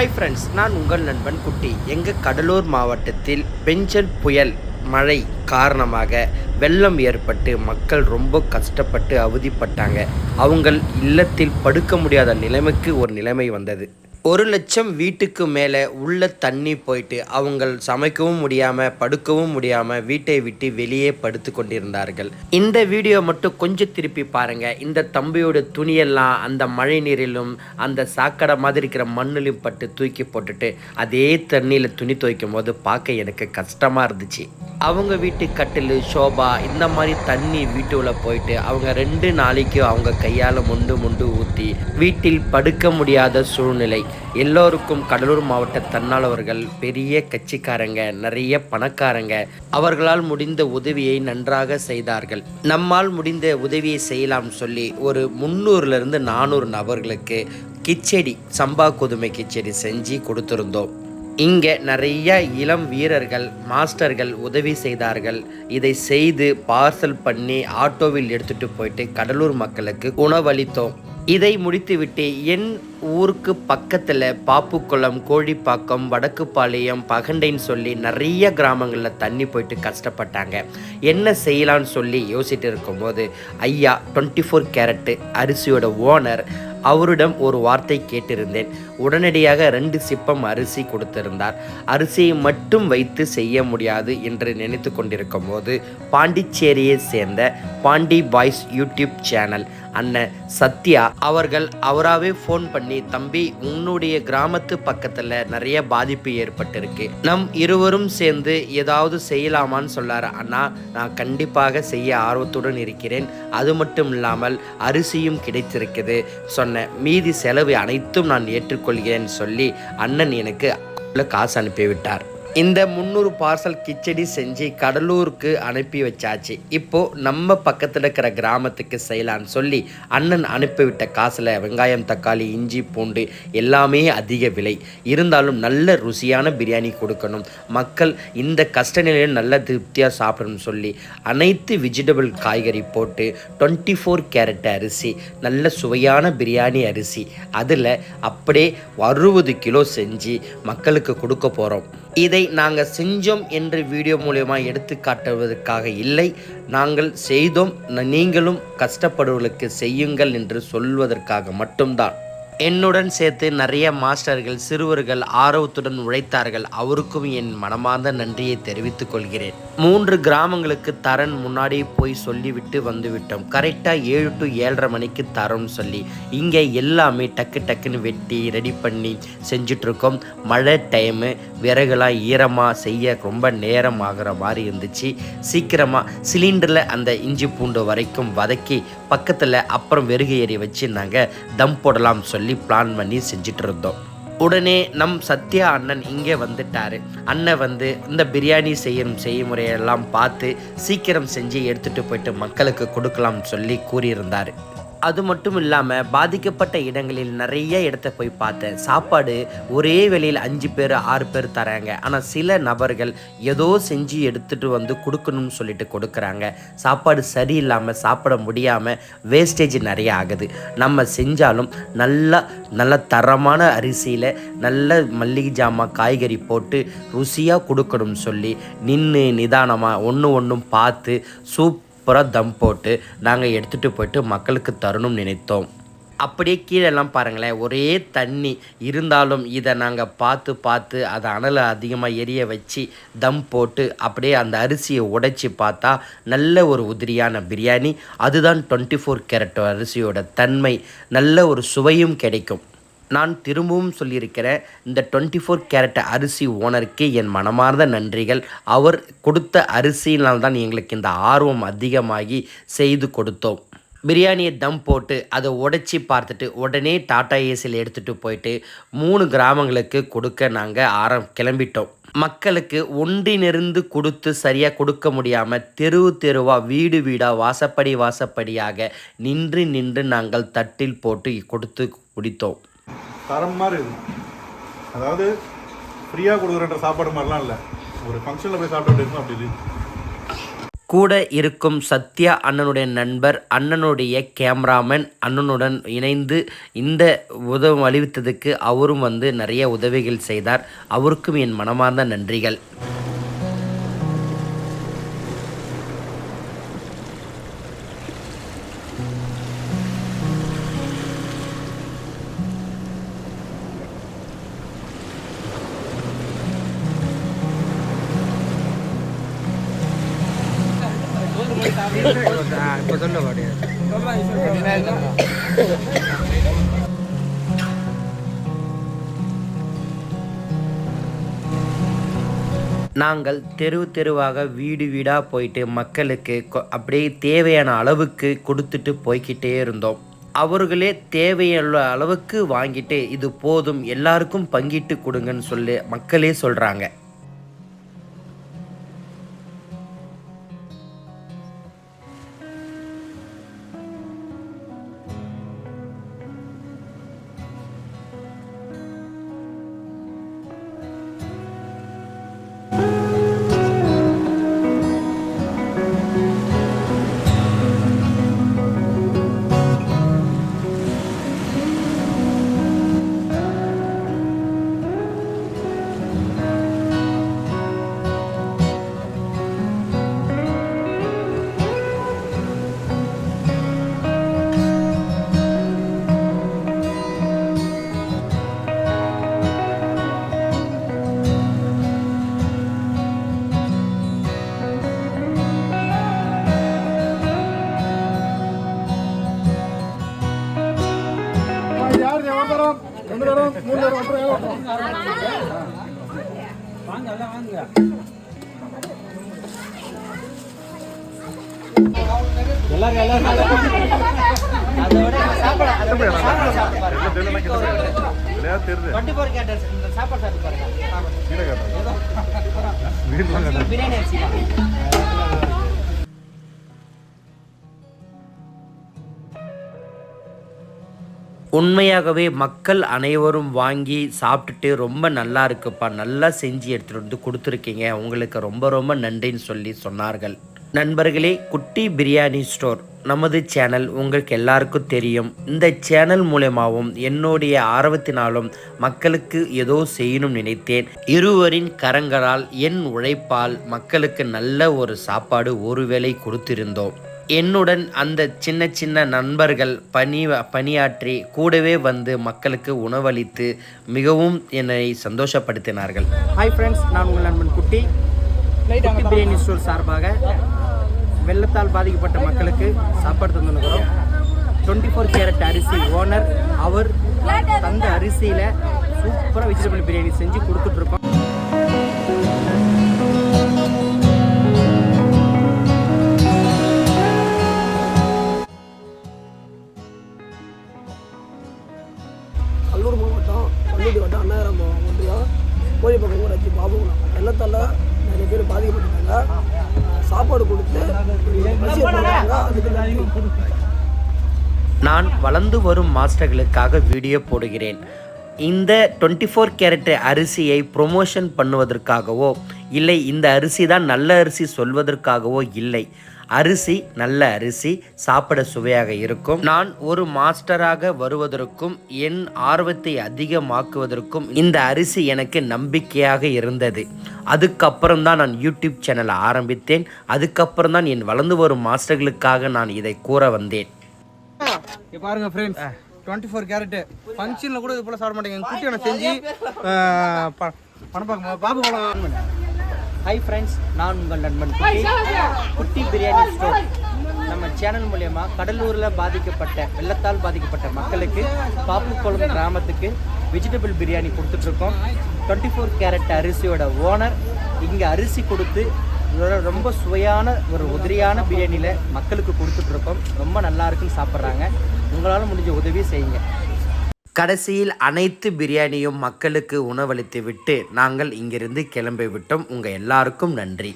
Hi friends நான் உங்கள் நண்பன் குட்டி. எங்கள் கடலூர் மாவட்டத்தில் பெஞ்சல் புயல் மழை காரணமாக வெள்ளம் ஏற்பட்டு மக்கள் ரொம்ப கஷ்டப்பட்டு அவதிப்பட்டாங்க. அவங்கள் இல்லத்தில் படுக்க முடியாத நிலைமைக்கு ஒரு நிலைமை வந்தது. ஒரு லட்சம் வீட்டுக்கு மேலே உள்ள தண்ணி போயிட்டு அவங்க சமைக்கவும் முடியாமல் படுக்கவும் முடியாமல் வீட்டை விட்டு வெளியே படுத்து கொண்டிருந்தார்கள். இந்த வீடியோ மட்டும் கொஞ்சம் திருப்பி பாருங்கள் இந்த தம்பியோட துணியெல்லாம் அந்த மழை நீரிலும் அந்த சாக்கடை மாதிரி இருக்கிற மண்ணிலும் பட்டு தூக்கி போட்டுட்டு அதே தண்ணியில் துணி துவைக்கும் போது பார்க்க எனக்கு கஷ்டமாக இருந்துச்சு. அவங்க வீட்டு கட்டில் சோபா இந்த மாதிரி தண்ணி வீட்டுக்குள்ளே போயிட்டு அவங்க ரெண்டு நாளைக்கு அவங்க கையால் முண்டு முண்டு ஊற்றி வீட்டில் படுக்க முடியாத சூழ்நிலை. எல்லோருக்கும் கடலூர் மாவட்ட தன்னாளவர்கள் பெரிய கட்சிக்காரங்க நிறைய பணக்காரங்க அவர்களால் முடிந்த உதவியை நன்றாக செய்தார்கள். நம்மால் முடிந்த உதவியை செய்யலாம் சொல்லி ஒரு முந்நூறுலேருந்து நானூறு நபர்களுக்கு கிச்சடி சம்பா கோதுமை கிச்சடி செஞ்சு கொடுத்துருந்தோம். இங்கே நிறைய இளம் வீரர்கள் மாஸ்டர்கள் உதவி செய்தார்கள். இதை செய்து பார்சல் பண்ணி ஆட்டோவில் எடுத்துகிட்டு போயிட்டு கடலூர் மக்களுக்கு உணவளித்தோம். இதை முடித்துவிட்டு என் ஊருக்கு பக்கத்தில் பாப்புக்குளம் கோழிப்பாக்கம் வடக்குப்பாளையம் பகண்டைன்னு சொல்லி நிறைய கிராமங்களில் தண்ணி போயிட்டு கஷ்டப்பட்டாங்க. என்ன செய்யலான்னு சொல்லி யோசிச்சுட்டு இருக்கும்போது ஐயா டுவெண்ட்டி ஃபோர் கேரட்டு அரிசியோட ஓனர் அவரிடம் ஒரு வார்த்தை கேட்டிருந்தேன். உடனடியாக ரெண்டு சிப்பம் அரிசி கொடுத்திருந்தார். அரிசியை மட்டும் வைத்து செய்ய முடியாது என்று நினைத்து கொண்டிருக்கும் போது பாண்டிச்சேரியை சேர்ந்த பாண்டி பாய்ஸ் யூடியூப் சேனல் அண்ணன் சத்யா அவர்கள் அவராகவே ஃபோன் பண்ணி தம்பி உன்னுடைய கிராமத்து பக்கத்தில் நிறைய பாதிப்பு ஏற்பட்டிருக்கு. நம் இருவரும் சேர்ந்து ஏதாவது செய்யலாமான்னு சொல்லார். அண்ணா நான் கண்டிப்பாக செய்ய ஆர்வத்துடன் இருக்கிறேன். அது மட்டும் இல்லாமல் அரிசியும் கிடைத்திருக்குது சொன்ன. மீதி செலவு அனைத்தும் நான் ஏற்றுக்கொள்கிறேன் சொல்லி அண்ணன் எனக்கு காசு அனுப்பிவிட்டார். இந்த முந்நூறு பார்சல் கிச்சடி செஞ்சு கடலூருக்கு அனுப்பி வச்சாச்சு. இப்போ நம்ம பக்கத்தில் இருக்கிற கிராமத்துக்கு செய்யலான்னு சொல்லி அண்ணன் அனுப்பிவிட்ட காசில் வெங்காயம் தக்காளி இஞ்சி பூண்டு எல்லாமே அதிக விலை. இருந்தாலும் நல்ல ருசியான பிரியாணி கொடுக்கணும். மக்கள் இந்த கஷ்ட நிலையில் நல்ல திருப்தியாக சாப்பிடணும்னு சொல்லி அனைத்து வெஜிடபிள் காய்கறி போட்டு டுவெண்ட்டி ஃபோர் கேரட் அரிசி நல்ல சுவையான பிரியாணி அரிசி அதில் அப்படியே அறுபது கிலோ செஞ்சு மக்களுக்கு கொடுக்க போகிறோம் இதை நாங்கள் செஞ்சோம் என்று வீடியோ மூலயமா எடுத்து காட்டுவதற்காக இல்லை. நாங்கள் செய்தோம். நீங்களும் கஷ்டப்படுவர்களுக்கு செய்யுங்கள் என்று சொல்வதற்காக மட்டும்தான். என்னுடன் சேர்த்து நிறைய மாஸ்டர்கள் சிறுவர்கள் ஆர்வத்துடன் உழைத்தார்கள். அவருக்கும் என் மனமார்ந்த நன்றியை தெரிவித்துக் கொள்கிறேன். மூன்று கிராமங்களுக்கு தரன் முன்னாடி போய் சொல்லிவிட்டு வந்துவிட்டோம். கரெக்டாக ஏழு டு ஏழரை மணிக்கு தரோம்னு சொல்லி இங்கே எல்லாமே டக்கு டக்குன்னு வெட்டி ரெடி பண்ணி செஞ்சிட்ருக்கோம். மழை டைமு விறகுலாம் ஈரமாக செய்ய ரொம்ப நேரம் ஆகிற மாதிரி இருந்துச்சு. சீக்கிரமாக சிலிண்டரில் அந்த இஞ்சி பூண்டு வரைக்கும் வதக்கி பக்கத்தில் அப்புறம் வெறுகு ஏறி வச்சு நாங்கள் தம் போடலாம் சொல்லி பிளான் பண்ணி செஞ்சுட்டு இருந்தோம் உடனே நம் சத்யா அண்ணன் இங்கே வந்துட்டாரு. அண்ணன் வந்து இந்த பிரியாணி செய்யும் செய்முறையெல்லாம் பார்த்து சீக்கிரம் செஞ்சு எடுத்துகிட்டு போயிட்டு மக்களுக்கு கொடுக்கலாம் சொல்லி கூறியிருந்தார். அது மட்டும் இல்லாமல் பாதிக்கப்பட்ட இடங்களில் நிறைய இடத்த போய் பார்த்தேன் சாப்பாடு ஒரே வேளையில் அஞ்சு பேர் ஆறு பேர் தராங்க. ஆனால் சில நபர்கள் ஏதோ செஞ்சு எடுத்துட்டு வந்து கொடுக்கணும்னு சொல்லிட்டு கொடுக்குறாங்க. சாப்பாடு சரியில்லாமல் சாப்பிட முடியாமல் வேஸ்டேஜ் நிறைய ஆகுது. நம்ம செஞ்சாலும் நல்லா நல்ல தரமான அரிசியில் நல்ல மல்லிகை ஜாமான் காய்கறி போட்டு ருசியாக கொடுக்கணும்னு சொல்லி நின்று நிதானமாக ஒன்று ஒன்றும் பார்த்து சூப் சூப்பராக தம் போட்டு நாங்கள் எடுத்துகிட்டு போயிட்டு மக்களுக்கு தரணும்னு நினைத்தோம். அப்படியே கீழெல்லாம் பாருங்களேன் ஒரே தண்ணி இருந்தாலும் இதை நாங்கள் பார்த்து பார்த்து அதை அனலை அதிகமாக எரிய வச்சு தம் போட்டு அப்படியே அந்த அரிசியை உடைச்சி பார்த்தா நல்ல ஒரு உதிரியான பிரியாணி. அதுதான் டுவெண்ட்டி ஃபோர் கேரட் அரிசியோட தன்மை. நல்ல ஒரு சுவையும் கிடைக்கும். நான் திரும்பவும் சொல்லியிருக்கிறேன் இந்த டுவெண்ட்டி ஃபோர் கேரட் அரிசி ஓனருக்கு என் மனமார்ந்த நன்றிகள். அவர் கொடுத்த அரிசியினால் தான் எங்களுக்கு இந்த ஆர்வம் அதிகமாகி செய்து கொடுத்தோம். பிரியாணியை தம் போட்டு அதை உடைச்சி பார்த்துட்டு உடனே டாடா ஏசியில் எடுத்துகிட்டு போயிட்டு மூணு கிராமங்களுக்கு கொடுக்க நாங்கள் ஆரம் கிளம்பிட்டோம். மக்களுக்கு ஒன்றினிருந்து கொடுத்து சரியாக கொடுக்க முடியாமல் தெருவு தெருவாக வீடு வீடாக வாசப்படி வாசப்படியாக நின்று நின்று நாங்கள் தட்டில் போட்டு கொடுத்து முடித்தோம் தரம் மாதிரி இருக்கும் அதாவது ஃப்ரீயாக கொடுக்குறன்ற சாப்பாடு மாதிரிலாம் இல்லை. ஒரு ஃபங்க்ஷனில் போய் சாப்பிட்டு இருக்கும் அப்படி கூட இருக்கும் சத்யா அண்ணனுடைய நண்பர் அண்ணனுடைய கேமராமேன் அண்ணனுடன் இணைந்து இந்த உதவும் அளித்ததுக்கு அவரும் வந்து நிறைய உதவிகள் செய்தார். அவருக்கும் என் மனமார்ந்த நன்றிகள். நாங்கள் தெரு தெருவாக வீடு வீடாக போயிட்டு மக்களுக்கு கொ- அப்படியே தேவையான அளவுக்கு கொடுத்துட்டு போய்க்கிட்டே இருந்தோம். அவர்களே தேவையுள்ள அளவுக்கு வாங்கிட்டு இது போதும் எல்லாருக்கும் பங்கிட்டு கொடுங்கன்னு சொல்லி மக்களே சொல்கிறாங்க ரெண்டு தரம் மூணு தரம் ஒன்றரை தெரியுது டுவெண்ட்டி ஃபோர் கேட்டர்ஸ் இந்த சாப்பாடு சாப்பிட்டு பாருங்க பிரியாணி அரிசி உண்மையாகவே மக்கள் அனைவரும் வாங்கி சாப்பிட்டுட்டு ரொம்ப நல்லா இருக்குப்பா. நல்லா செஞ்சு எடுத்துகிட்டு வந்து கொடுத்துருக்கீங்க. உங்களுக்கு ரொம்ப ரொம்ப நன்றின்னு சொல்லி சொன்னார்கள். நண்பர்களே குட்டி பிரியாணி ஸ்டோர் நமது சேனல் உங்களுக்கு எல்லாருக்கும் தெரியும். இந்த சேனல் மூலயமாவும் என்னுடைய ஆர்வத்தினாலும் மக்களுக்கு ஏதோ செய்யணும் நினைத்தேன். இருவரின் கரங்களால் என் உழைப்பால் மக்களுக்கு நல்ல ஒரு சாப்பாடு ஒருவேளை கொடுத்திருந்தோம். என்னுடன் அந்த சின்ன சின்ன நண்பர்கள் பணி பணியாற்றி கூடவே வந்து மக்களுக்கு உணவளித்து மிகவும் என்னை சந்தோஷப்படுத்தினார்கள். ஹாய் ஃப்ரெண்ட்ஸ் நான் உங்கள் நண்பன் குட்டி. குட்டி பிரியாணி ஸ்டோர் சார்பாக வெள்ளத்தால் பாதிக்கப்பட்ட மக்களுக்கு சாப்பாடு தந்துருக்கிறோம் டுவெண்ட்டி ஃபோர் கேரட் அரிசி ஓனர் அவர் தந்த அரிசியில் சூப்பராக வெஜிடபிள் பிரியாணி செஞ்சு கொடுத்துட்ருக்கோம் நான் வளர்ந்து வரும் மாஸ்டர்களுக்காக வீடியோ போடுகிறேன். இந்த டுவெண்ட்டி ஃபோர் கேரட் அரிசியை ப்ரொமோஷன் பண்ணுவதற்காகவோ இல்லை இந்த அரிசி தான் நல்ல அரிசி சொல்வதற்காகவோ இல்லை. அரிசி நல்ல அரிசி சாப்பிட சுவையாக இருக்கும். நான் ஒரு மாஸ்டராக வருவதற்கும் என் ஆர்வத்தை அதிகமாக்குவதற்கும் இந்த அரிசி எனக்கு நம்பிக்கையாக இருந்தது. அதுக்கப்புறம் தான் நான் யூடியூப் சேனலை ஆரம்பித்தேன். அதுக்கப்புறம் தான் என் வளர்ந்து வரும் மாஸ்டர்களுக்காக நான் இதை கூற வந்தேன். பாருங்க ஃப்ரெண்ட்ஸ் டுவெண்ட்டி ஃபோர் கேரட்டு ஃபங்க்ஷனில் கூட இது போல் சாப்பிட மாட்டேங்க. குட்டி செஞ்சு அஹ், ப- பணம் பார்க்க பாபு ஹாய் ஃப்ரெண்ட்ஸ் நான் உங்கள் நண்பன் குட்டி. குட்டி பிரியாணி ஸ்டோர் நம்ம சேனல் மூலயமா கடலூரில் பாதிக்கப்பட்ட வெள்ளத்தால் பாதிக்கப்பட்ட மக்களுக்கு பாப்புக்குளம் கிராமத்துக்கு வெஜிடபிள் பிரியாணி கொடுத்துட்ருக்கோம். டுவெண்ட்டி ஃபோர் கேரட் அரிசியோட ஓனர் இங்கே அரிசி கொடுத்து ரொம்ப சுவையான ஒரு உதிரியான பிரியாணியில் மக்களுக்கு கொடுத்துட்ருக்கோம். ரொம்ப நல்லா இருக்குன்னு சாப்பிட்றாங்க. உங்களால் முடிஞ்ச உதவி செய்யுங்க. கடைசியில் அனைத்து பிரியாணியும் மக்களுக்கு உணவளித்து விட்டு நாங்கள் இங்கிருந்து கிளம்பி விட்டோம் உங்கள் எல்லாருக்கும் நன்றி.